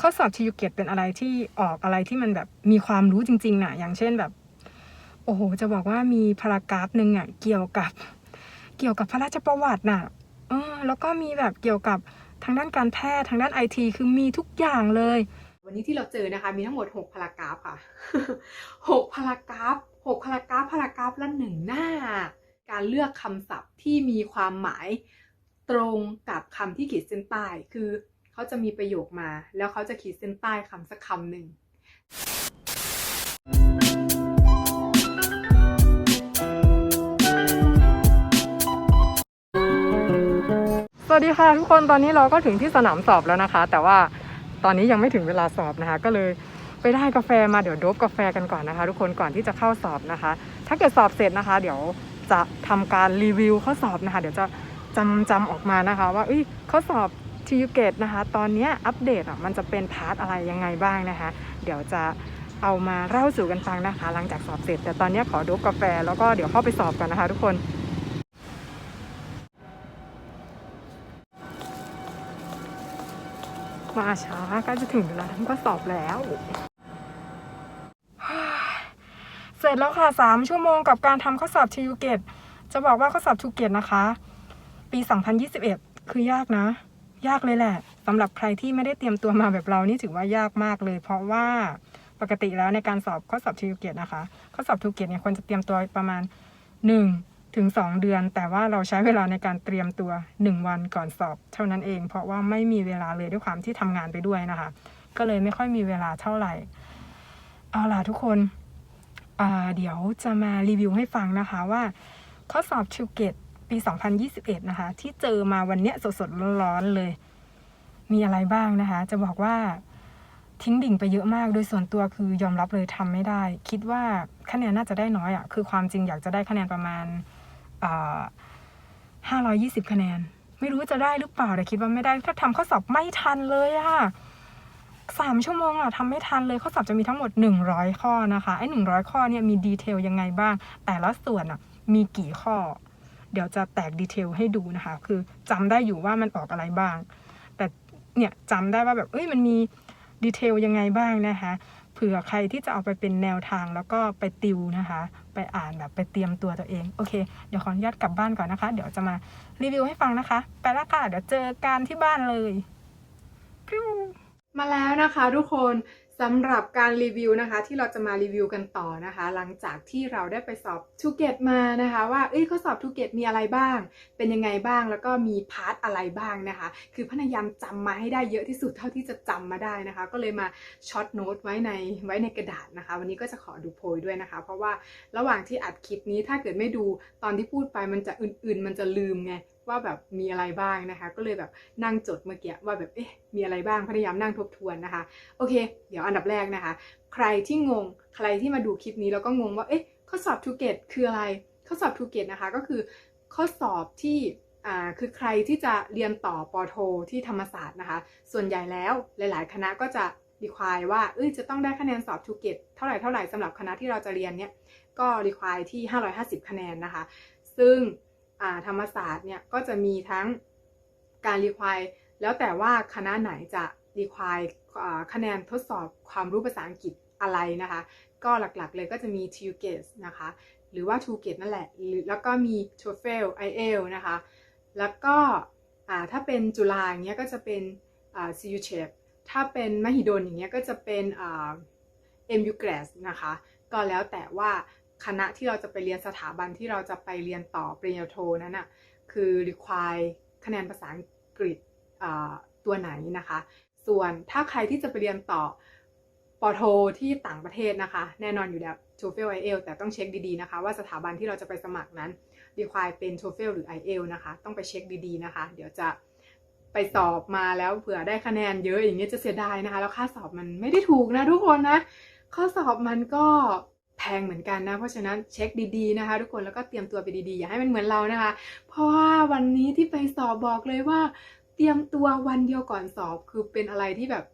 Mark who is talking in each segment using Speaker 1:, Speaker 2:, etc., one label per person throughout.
Speaker 1: ข้อสอบทียูเกตเป็นอะไรที่ออกอะไรที่มันแบบมีความรู้จริงๆน่ะอย่างเช่นแบบ โอ้โห จะบอกว่ามีพารากราฟหนึ่งอะเกี่ยวกับ เกี่ยวกับพระราชประวัติน่ะเออแล้วก็มีแบบเกี่ยวกับทางด้านการแพทย์ทางด้านไอทีคือมีทุกอย่างเลย
Speaker 2: วันนี้ที่เราเจอนะคะ มีทั้งหมด 6 พารากราฟค่ะ 6 พารากราฟ 6 พารากราฟ พารากราฟละหนึ่งหน้า การเลือกคำศัพท์ที่มีความหมายตรงกับคำที่ขีดเส้นใต้คือ เขาจะมีประโยคมา แล้วเขาจะขีดเส้นใต้คำสักคำหนึ่ง
Speaker 1: สวัสดีค่ะทุกคนตอนนี้เราก็ถึงที่สนามสอบแล้วนะคะ แต่ว่าตอนนี้ยังไม่ถึงเวลาสอบนะคะ ก็เลยไปได้กาแฟมาเดี๋ยวโดบกาแฟกันก่อนนะคะ ทุกคนก่อนที่จะเข้าสอบนะคะ ถ้าเกิดสอบเสร็จนะคะ เดี๋ยวจะทำการรีวิวข้อสอบนะคะ เดี๋ยวจะจำจำออกมานะคะ ว่าเอ้ยข้อสอบ ทียูเกตนะคะ ตอนนี้อัปเดตอะมันจะเป็นพาร์ทอะไรยังไงบ้างนะคะ เดี๋ยวจะเอามาเล่าสู่กันฟังนะคะ หลังจากสอบเสร็จ แต่ตอนนี้ขอดบกาแฟ แล้วก็เดี๋ยวเข้าไปสอบกันนะคะ ทุกคนมาช้าก็จะถึงเวลาทำข้อสอบแล้ว เสร็จแล้วค่ะสามชั่วโมงกับการทำข้อสอบทียูเกตจะบอกว่าข้อสอบทูเกตนะคะ ปี 2021 คือยากนะ ยากเลยแหละสำหรับใครที่ไม่ได้เตรียมตัวมาแบบเรานี่ถือว่ายากมากเลย เพราะว่าปกติแล้วในการสอบข้อสอบทียูเกตนะคะ ข้อสอบทูเกตเนี่ยควรจะเตรียมตัวประมาณ1ถึง2เดือน แต่ว่าเราใช้เวลาในการเตรียมตัว 1 วันก่อนสอบ เท่านั้นเอง เพราะว่าไม่มีเวลาเลยด้วยความที่ทำงานไปด้วยนะคะ ก็เลยไม่ค่อยมีเวลาเท่าไหร่เอาล่ะทุกคนเดี๋ยวจะมารีวิวให้ฟังนะคะว่า ข้อสอบชูเกต ปี 2021 นะคะ ที่เจอมาวันเนี้ยสดๆร้อนๆเลย มีอะไรบ้างนะคะ จะบอกว่าทิ้งดิ่งไปเยอะมาก โดยส่วนตัวคือยอมรับเลยทำไม่ได้ คิดว่าคะแนนน่าจะได้น้อยอะ่ะ คือความจริงอยากจะได้คะแนนประมาณห้าร้อยี่สิบคะแนน ไม่รู้จะได้หรือเปล่าแต่คิดว่าไม่ได้ ถ้าทำข้อสอบไม่ทันเลยอะสามชั่วโมงอะทำไม่ทันเลยข้อสอบจะมีทั้งหมด 100 ข้อนะคะ ไอ้หนึ่งข้อเนี่ยมีดีเทลยังไงบ้าง แต่ละส่วนอะมีกี่ข้อ เดี๋ยวจะแตกดีเทลให้ดูนะคะ คือจำได้อยู่ว่ามันออกอะไรบ้าง แต่เนี่ยจำได้ว่าแบบเอ้ยมันมีดีเทลยังไงบ้างนะคะเผื่อใครที่จะเอาไปเป็นแนวทางแล้วก็ไปติวนะคะ ไปอ่านแบบไปเตรียมตัวตัวเอง โอเค เดี๋ยวขออนุญาตกลับบ้านก่อนนะคะ เดี๋ยวจะมารีวิวให้ฟังนะคะ ไปแล้วค่ะ เดี๋ยวเจอกันที่บ้านเลย
Speaker 2: มาแล้วนะคะทุกคน สำหรับการรีวิวนะคะที่เราจะมารีวิวกันต่อนะคะ หลังจากที่เราได้ไปสอบทูเกตมานะคะว่าเอ้ยข้อสอบทูเกตมีอะไรบ้าง เป็นยังไงบ้างแล้วก็มีพาร์ทอะไรบ้างนะคะ คือพยายามจำมาให้ได้เยอะที่สุดเท่าที่จะจำมาได้นะคะ ก็เลยมาช็อตโน้ตไว้ในไว้ในกระดาษนะคะ วันนี้ก็จะขอดูโพยด้วยนะคะ เพราะว่าระหว่างที่อัดคลิปนี้ถ้าเกิดไม่ดูตอนที่พูดไปมันจะอื่นๆ มันจะลืมไง ว่าแบบมีอะไรบ้างนะคะ ก็เลยแบบนั่งจดเมื่อกี้ว่าแบบเอ๊ะมีอะไรบ้างพยายามนั่งทบทวนนะคะ โอเค เดี๋ยวอันดับแรกนะคะ ใครที่งงใครที่มาดูคลิปนี้แล้วก็งงว่าเอ๊ะข้อสอบทูเกตคืออะไร ข้อสอบทูเกตนะคะก็คือข้อสอบที่อ่าคือใครที่จะเรียนต่อปอโทที่ธรรมศาสตร์นะคะ ส่วนใหญ่แล้วหลาย ๆ คณะก็จะรีควายว่าเอ้ยจะต้องได้คะแนนสอบทูเกตเท่าไหร่เท่าไหร่สำหรับคณะที่เราจะเรียนเนี่ยก็รีควายที่ 550 คะแนนนะคะ ซึ่ง ธรรมศาสตร์เนี่ยก็จะมีทั้งการรีควายแล้วแต่ว่าคณะไหนจะรีควายคะแนนทดสอบความรู้ภาษาอังกฤษอะไรนะคะ ก็หลักๆเลยก็จะมี t u g a t e นะคะ หรือว่า t o g a t e นั่นแหละหรือแล้วก็มี TOEFL i e l นะคะ แล้วก็ถ้าเป็นจุฬาอย่างเงี้ยก็จะเป็น CU CHEP ถ้าเป็นมหิดลอย่างเงี้ยก็จะเป็นอ่า MU GRAD นะคะ ก็แล้วแต่ว่า คณะที่เราจะไปเรียนสถาบันที่เราจะไปเรียนต่อปริญญาโทนั้นน่ะคือ require คะแนนภาษาอังกฤษตัวไหนนะคะ ส่วนถ้าใครที่จะไปเรียนต่อปอโทที่ต่างประเทศนะคะ แน่นอนอยู่แล้ว TOEFL IELTS แต่ต้องเช็คดีๆนะคะ ว่าสถาบันที่เราจะไปสมัครนั้น require เป็น TOEFL หรือ IELTS นะคะ ต้องไปเช็คดีๆนะคะ เดี๋ยวจะไปสอบมาแล้วเผื่อได้คะแนนเยอะอย่างเงี้ยจะเสียดายนะคะ แล้วค่าสอบมันไม่ได้ถูกนะทุกคนนะ ข้อสอบมันก็ แพงเหมือนกันนะ เพราะฉะนั้นเช็คดีๆนะคะ ทุกคนแล้วก็เตรียมตัวไปดีๆ อย่าให้มันเหมือนเรานะคะ เพราะว่าวันนี้ที่ไปสอบบอกเลยว่า เตรียมตัววันเดียวก่อนสอบคือเป็นอะไรที่แบบ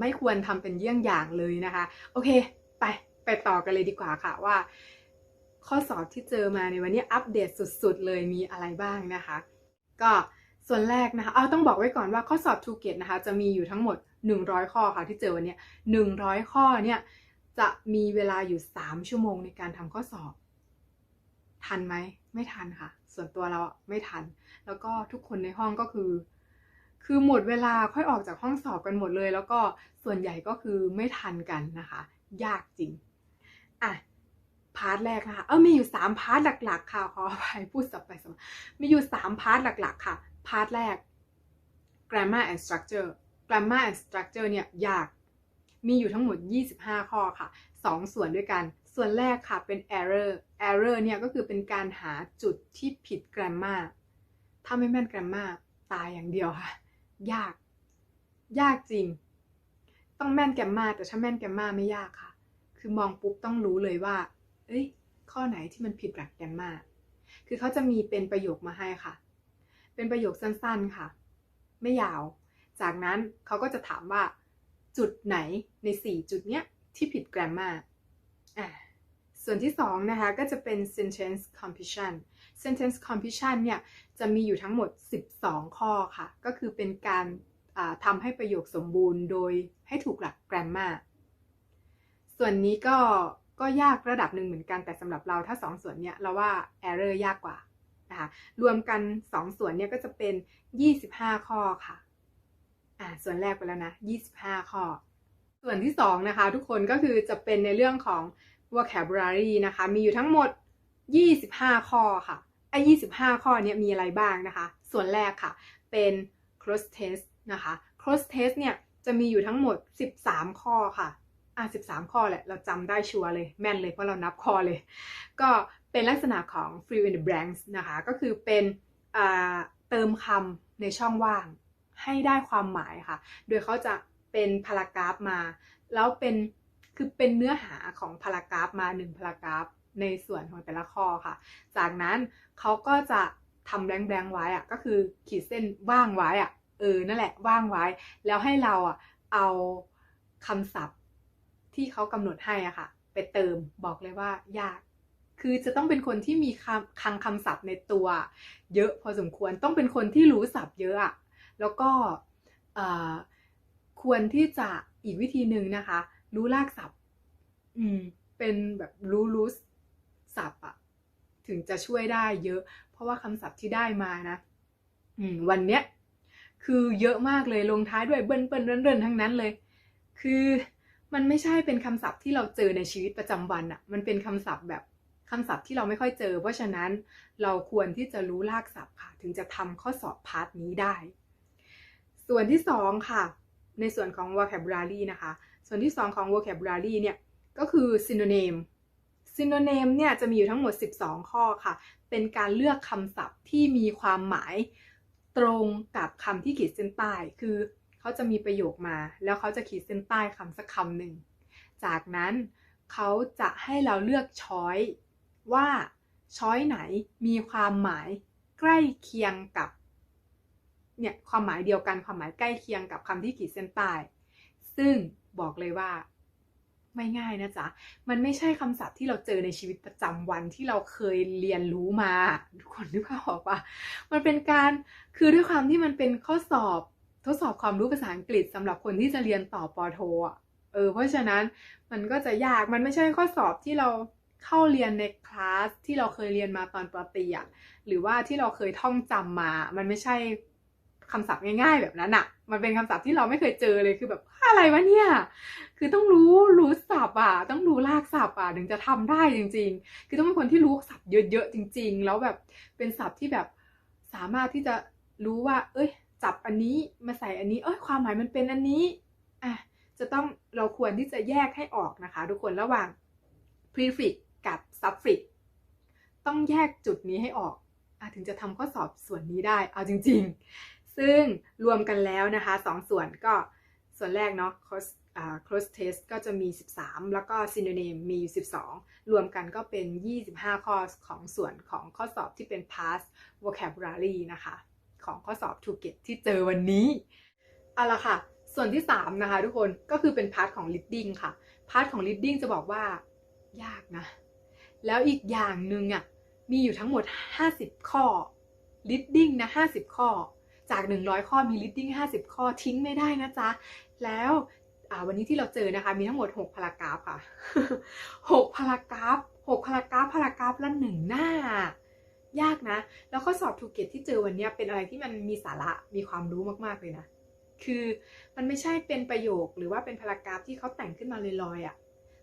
Speaker 2: ไม่ควรทำเป็นเยี่ยงอย่างเลยนะคะ โอเค ไปไปต่อกันเลยดีกว่าค่ะว่า ข้อสอบที่เจอมาในวันนี้อัปเดตสุดๆ เลยมีอะไรบ้างนะคะ ก็ส่วนแรกนะคะเอาต้องบอกไว้ก่อนว่าข้อสอบทูเกตนะคะ จะมีอยู่ทั้งหมด 100 ข้อค่ะที่เจอวันนี้100 ข้อเนี่ย จะมีเวลาอยู่ 3 ชั่วโมงในการทำข้อสอบ ทันไหม ไม่ทันค่ะ ส่วนตัวเราไม่ทัน แล้วก็ทุกคนในห้องก็คือ คือหมดเวลาค่อยออกจากห้องสอบกันหมดเลย แล้วก็ส่วนใหญ่ก็คือไม่ทันกันนะคะ ยากจริง อะพาร์ทแรกนะคะเออมีอยู่ 3 พาร์ทหลัก ๆ ค่ะขออภัยพูดสับไปสับมามีอยู่ 3 พาร์ทหลัก ๆ ค่ะ พาร์ทแรก grammar and structure grammar and structure เนี่ยยาก มีอยู่ทั้งหมด 25 ข้อค่ะ 2 ส่วนด้วยกัน ส่วนแรกค่ะเป็น error error เนี่ยก็คือเป็นการหาจุดที่ผิด grammar ถ้าไม่แม่น grammar ตายอย่างเดียวค่ะ ยาก ยากจริง ต้องแม่น grammar แต่ถ้าแม่น grammar ไม่ยากค่ะ คือมองปุ๊บต้องรู้เลยว่า เอ้ย ข้อไหนที่มันผิดหลัก grammar คือเขาจะมีเป็นประโยคมาให้ค่ะ เป็นประโยคสั้นๆค่ะ ไม่ยาว จากนั้นเขาก็จะถามว่า จุดไหนใน 4 จุดเนี้ยที่ผิด grammar อ่าส่วนที่2นะคะก็จะเป็น sentence completion sentence completion เนี่ยจะมีอยู่ทั้งหมด 12 ข้อค่ะ ก็คือเป็นการทำให้ประโยคสมบูรณ์โดยให้ถูกหลัก grammar ส่วนนี้ก็ก็ยากระดับหนึ่งเหมือนกันแต่สำหรับเราถ้า 2 ส่วนเนี่ยเราว่า error ยากกว่านะคะรวมกัน 2 ส่วนเนี่ยก็จะเป็น 25 ข้อค่ะ อ่าส่วนแรกไปแล้วนะ 25 ข้อ ส่วนที่ 2 นะคะ ทุกคนก็คือจะเป็นในเรื่องของ vocabulary นะคะ มีอยู่ทั้งหมด 25 ข้อค่ะไอ้25 ข้อเนี้ยมีอะไรบ้างนะคะ ส่วนแรกค่ะ เป็น cross test นะคะ cross test เนี่ยจะมีอยู่ทั้งหมด 13 ข้อค่ะอะ13 ข้อแหละ เราจำได้ชัวร์เลย แม่นเลย เพราะเรานับข้อเลย ก็เป็นลักษณะของ fill in the blanks นะคะ ก็คือเป็นอ่าเติมคำในช่องว่าง ให้ได้ความหมายค่ะ โดยเขาจะเป็นพารากราฟมา แล้วเป็นคือเป็นเนื้อหาของพารากราฟมาหนึ่งพารากราฟในส่วนของแต่ละข้อค่ะ จากนั้นเขาก็จะทำแบงค์แบงไว้อะก็คือขีดเส้นว่างไว้อะเออนั่นแหละว่างไว้ แล้วให้เราอะเอาคำศัพท์ที่เขากำหนดให้อะค่ะ ไปเติมบอกเลยว่ายาก คือจะต้องเป็นคนที่มีคำคลังคำศัพท์ในตัว เยอะพอสมควรต้องเป็นคนที่รู้ศัพท์เยอะอะ แล้วก็เอ่อควรที่จะอีกวิธีหนึ่งนะคะ รู้ลากศัพท์ อืม เป็นแบบรู้รู้ศัพท์อะถึงจะช่วยได้เยอะ เพราะว่าคำศัพท์ที่ได้มานะ อืม วันเนี้ยคือเยอะมากเลยลงท้ายด้วยเบิ้ลเบิ้ลเรินเรินทั้งนั้นเลย คือมันไม่ใช่เป็นคำศัพท์ที่เราเจอในชีวิตประจำวันอะมันเป็นคำศัพท์แบบคำศัพท์ที่เราไม่ค่อยเจอ เพราะฉะนั้นเราควรที่จะรู้ลากศัพท์ค่ะ ถึงจะทำข้อสอบพาร์ทนี้ได้ ส่วนที่2ค่ะ ในส่วนของ vocabulary นะคะ ส่วนที่2ของ vocabulary เนี่ย ก็คือ synonym synonym เนี่ยจะมีอยู่ทั้งหมด 12 ข้อค่ะ เป็นการเลือกคำศัพท์ที่มีความหมายตรงกับคำที่ขีดเส้นใต้ คือเขาจะมีประโยคมา แล้วเขาจะขีดเส้นใต้คำสักคำหนึ่ง จากนั้นเขาจะให้เราเลือกช้อยว่าช้อยไหนมีความหมายใกล้เคียงกับ เนี่ยความหมายเดียวกันความหมายใกล้เคียงกับคำที่ขีดเส้นใต้ซึ่งบอกเลยว่าไม่ง่ายนะจ๊ะ มันไม่ใช่คำศัพท์ที่เราเจอในชีวิตประจำวันที่เราเคยเรียนรู้มา ทุกคนนึกภาพออกปะมันเป็นการคือด้วยความที่มันเป็นข้อสอบทดสอบความรู้ภาษาอังกฤษสำหรับคนที่จะเรียนต่อปอโทอะเออเพราะฉะนั้นมันก็จะยากมันไม่ใช่ข้อสอบที่เราเข้าเรียนในคลาสที่เราเคยเรียนมาตอนปตรีอะหรือว่าที่เราเคยท่องจำมา มันไม่ใช่ คำศัพท์ง่ายๆ แบบนั้นอะมันเป็นคำศัพท์ที่เราไม่เคยเจอเลยคือแบบอะไรวะเนี่ย คือต้องรู้รู้ศัพท์อะต้องรู้ลากศัพท์อะถึงจะทำได้จริง ๆ คือต้องเป็นคนที่รู้ศัพท์เยอะๆจริง ๆ แล้วแบบเป็นศัพท์ที่แบบสามารถที่จะรู้ว่า เอ้ย จับอันนี้มาใส่อันนี้ เอ้ยความหมายมันเป็นอันนี้อะจะต้องเราควรที่จะแยกให้ออกนะคะ ทุกคนระหว่าง prefix กับ suffix ต้องแยกจุดนี้ให้ออกอะถึงจะทำข้อสอบส่วนนี้ได้ เอาจริง ๆ ซึ่งรวมกันแล้วนะคะสองส่วนก็ส่วนแรกเนาะ cross cross test ก็จะมี 13 แล้วก็ synonym มีอยู่ 12 รวมกันก็เป็น 25 ข้อของส่วนของข้อสอบที่เป็น past vocabulary นะคะ ของข้อสอบ t o g e t ที่เจอวันนี้เอาละค่ะ ส่วนที่ 3 นะคะทุกคนก็คือเป็นพาร์ทของ reading ค่ะ พาร์ทของ reading จะบอกว่ายากนะ แล้วอีกอย่างหนึ่งอะมีอยู่ทั้งหมด 50 ข้อ reading นะ 50 ข้อ จาก 100 ข้อมี reading 50 ข้อทิ้งไม่ได้นะจ๊ะ แล้ววันนี้ที่เราเจอนะคะ มีทั้งหมด 6 พารากราฟค่ะ 6 พารากราฟ 6 พารากราฟ พารากราฟละหนึ่งหน้า ยากนะ แล้วข้อสอบทูเกตที่เจอวันนี้เป็นอะไรที่มันมีสาระ มีความรู้มากๆเลยนะ คือมันไม่ใช่เป็นประโยคหรือว่าเป็นพารากราฟที่เขาแต่งขึ้นมาลอยๆอะ่ะ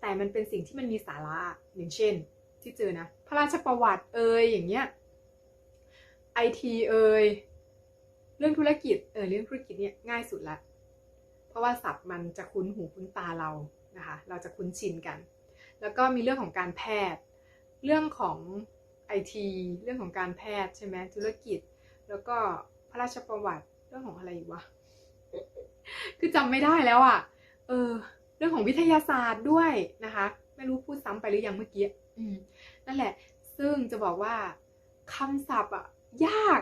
Speaker 2: แต่มันเป็นสิ่งที่มันมีสาระอย่างเช่น ที่เจอนะ พระราชประวัติเอ่ยอย่างเงี้ยไอทีเอ่ย รื่องธุรกิจเออเรื่องธุรกิจเนี่ยง่ายสุดละ เพราะว่าศัพท์มันจะคุ้นหูคุ้นตาเรานะคะเราจะคุ้นชินกัน แล้วก็มีเรื่องของการแพทย์ เรื่องของไอทีเรื่องของการแพทย์ใช่ไหมธุรกิจ แล้วก็พระราชประวัติเรื่องของอะไรอีกวะคือจำไม่ได้แล้วอะ่ะเออเรื่องของวิทยาศาสตร์ด้วยนะคะ ไม่รู้พูดซ้ำไปหรือยังเมื่อกี้อืมนั่นแหละ ซึ่งจะบอกว่าคำศัพท์อะยาก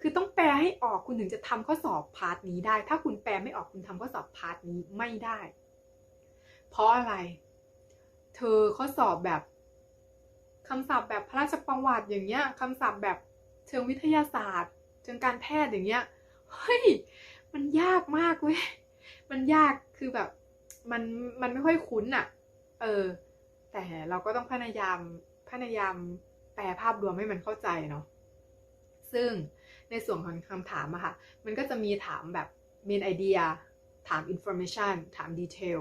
Speaker 2: คือต้องแปลให้ออกคุณถึงจะทำข้อสอบพาร์ทนี้ได้ ถ้าคุณแปลไม่ออกคุณทำข้อสอบพาร์ทนี้ไม่ได้ เพราะอะไร เธอข้อสอบแบบคำศัพท์แบบพระราชประวัติอย่างเงี้ยคำศัพท์แบบเชิงวิทยาศาสตร์เชิงการแพทย์อย่างเงี้ยเฮ้ยมันยากมากเว้ยมันยากคือแบบมันมันไม่ค่อยคุ้นอะเออ แต่เราก็ต้องพยายามพยายามแปลภาพรวมให้มันเข้าใจเนาะซึ่ง ในส่วนของคำถามอะค่ะ มันก็จะมีถามแบบ main idea ถาม information ถาม detail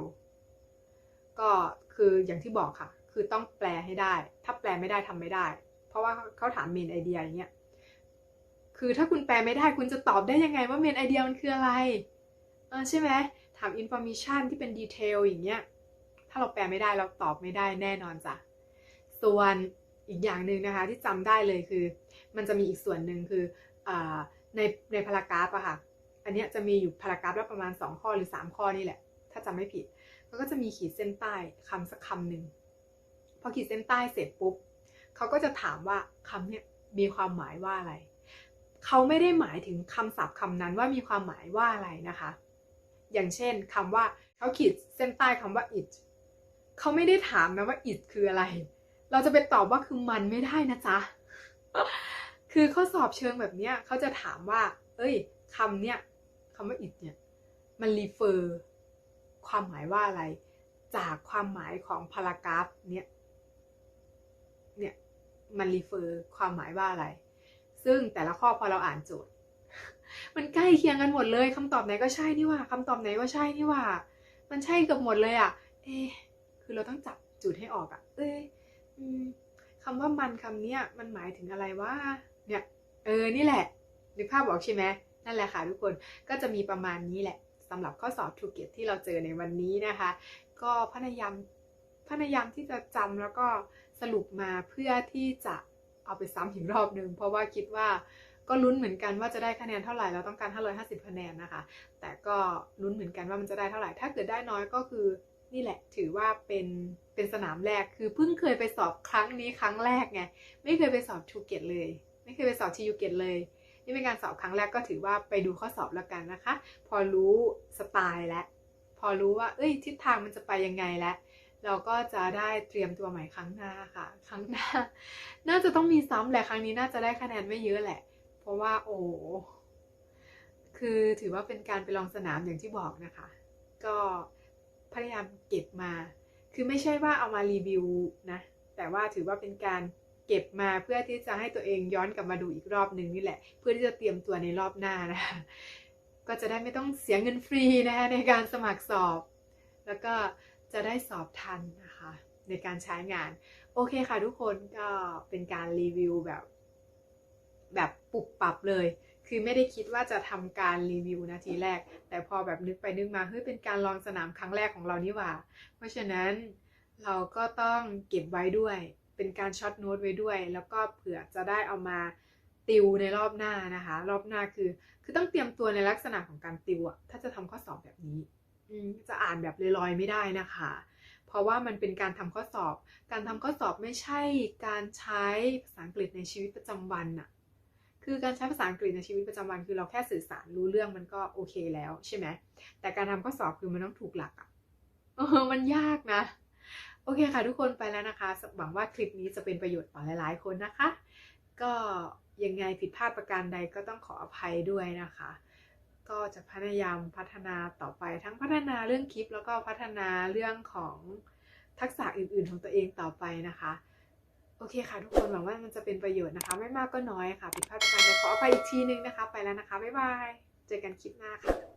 Speaker 2: ก็คืออย่างที่บอกค่ะ คือต้องแปลให้ได้ ถ้าแปลไม่ได้ทำไม่ได้ เพราะว่าเขาถาม main idea อย่างเงี้ย คือถ้าคุณแปลไม่ได้คุณจะตอบได้ยังไงว่า main idea มันคืออะไรเออใช่ไหมถาม information ที่เป็น detail อย่างเงี้ย ถ้าเราแปลไม่ได้เราตอบไม่ได้แน่นอนจ้ะ ส่วน อีกอย่างหนึ่งนะคะที่จำได้เลยคือ มันจะมีอีกส่วนหนึ่งคืออในในพารากราฟอะค่ะ อันเนี้ยจะมีอยู่พารากราฟละประมาณ 2 ข้อหรือ 3 ข้อนี่แหละ ถ้าจำไม่ผิดมันก็จะมีขีดเส้นใต้คำสักคำหนึ่งพอขีดเส้นใต้เสร็จปุ๊บเขาก็จะถามว่าคำเนี้ยมีความหมายว่าอะไร เขาไม่ได้หมายถึงคำศัพท์คำนั้นว่ามีความหมายว่าอะไรนะคะ อย่างเช่นคำว่าเขาขีดเส้นใต้คำว่า it เขาไม่ได้ถามนะว่า it คืออะไร เราจะไปตอบว่าคือมันไม่ได้นะจ๊ะ คือข้อสอบเชิงแบบเนี้ยเขาจะถามว่า เอ้ยคำเนี้ยคำว่า it เนี่ย มัน refer ความหมายว่าอะไร จากความหมายของพารากราฟเนี้ยเนี่ย มัน refer ความหมายว่าอะไร ซึ่งแต่ละข้อพอเราอ่านโจทย์ มันใกล้เคียงกันหมดเลยคำตอบไหนก็ใช่นี่ว่าคำตอบไหนก็ใช่นี่ว่า มันใช่เกือบหมดเลยอะ่ะ เอะคือเราต้องจับจุดให้ออกอะ่ะ เอ้ย คำว่ามันคำเนี้ยมันหมายถึงอะไรวะเนี่ยเออนี่แหละนึกภาพออกใช่ไหมนั่นแหละค่ะทุกคนก็จะมีประมาณนี้แหละสำหรับข้อสอบทูเกตที่เราเจอในวันนี้นะคะ ก็พยายามพยายามที่จะจำแล้วก็สรุปมาเพื่อที่จะเอาไปซ้ำอีกรอบหนึ่งเพราะว่าคิดว่าก็ลุ้นเหมือนกันว่าจะได้คะแนนเท่าไหร่เราต้องการ 550 คะแนนนะคะ แต่ก็ลุ้นเหมือนกันว่ามันจะได้เท่าไหร่ ถ้าเกิดได้น้อยก็คือ นี่แหละ ถือว่าเป็นเป็นสนามแรกคือเพิ่งเคยไปสอบครั้งนี้ครั้งแรกไงไม่เคยไปสอบทูเกตเลย ไม่เคยไปสอบทียูเกตเลย นี่เป็นการสอบครั้งแรกก็ถือว่าไปดูข้อสอบแล้วกันนะคะ พอรู้สไตล์แล้วพอรู้ว่า เอ้ย ทิศทางมันจะไปยังไงแล้วเราก็จะได้เตรียมตัวใหม่ครั้งหน้าค่ะ ครั้งหน้า น่าจะต้องมีซ้ำแหละครั้งนี้น่าจะได้คะแนนไม่เยอะแหละ เพราะว่าโอ้คือถือว่าเป็นการไปลองสนามอย่างที่บอกนะคะ ก็ พยายามเก็บมา คือไม่ใช่ว่าเอามารีวิวนะ แต่ว่าถือว่าเป็นการเก็บมาเพื่อที่จะให้ตัวเองย้อนกลับมาดูอีกรอบหนึ่งนี่แหละ เพื่อที่จะเตรียมตัวในรอบหน้านะคะก็จะได้ไม่ต้องเสียเงินฟรีนะคะในการสมัครสอบ แล้วก็จะได้สอบทันนะคะ ในการใช้งาน โอเคค่ะทุกคนก็เป็นการรีวิวแบบ แบบปรับปรับเลย คือไม่ได้คิดว่าจะทำการรีวิวนาทีแรก แต่พอแบบนึกไปนึกมาเฮ้ยเป็นการลองสนามครั้งแรกของเรานี่หว่า เพราะฉะนั้นเราก็ต้องเก็บไว้ด้วย เป็นการช็อตโน้ตไว้ด้วย แล้วก็เผื่อจะได้เอามาติวในรอบหน้านะคะ รอบหน้าคือ คือต้องเตรียมตัวในลักษณะของการติวอะถ้าจะทำข้อสอบแบบนี้จะอ่านแบบลอยๆไม่ได้นะคะ เพราะว่ามันเป็นการทำข้อสอบ การทำข้อสอบไม่ใช่การใช้ภาษาอังกฤษในชีวิตประจำวันน่ะ คือการใช้ภาษาอังกฤษในชีวิตประจำวันคือเราแค่สื่อสารรู้เรื่องมันก็โอเคแล้วใช่ไหมแต่การทำข้อสอบคือมันต้องถูกหลักอะเออมันยากนะ โอเคค่ะทุกคนไปแล้วนะคะหวังว่าคลิปนี้จะเป็นประโยชน์ต่อหลาย ๆ คนนะคะ ก็ยังไงผิดพลาดประการใดก็ต้องขออภัยด้วยนะคะ ก็จะพยายามพัฒนาต่อไปทั้งพัฒนาเรื่องคลิป แล้วก็พัฒนาเรื่องของทักษะอื่น ๆ ของตัวเองต่อไปนะคะ โอเคค่ะ ทุกคนหวังว่ามันจะเป็นประโยชน์นะคะ ไม่มากก็น้อยค่ะผิดพลาดประการใดขออภัยอีกทีนึงนะคะ ไปแล้วนะคะบ๊ายบายเจอกันคลิปหน้าค่ะ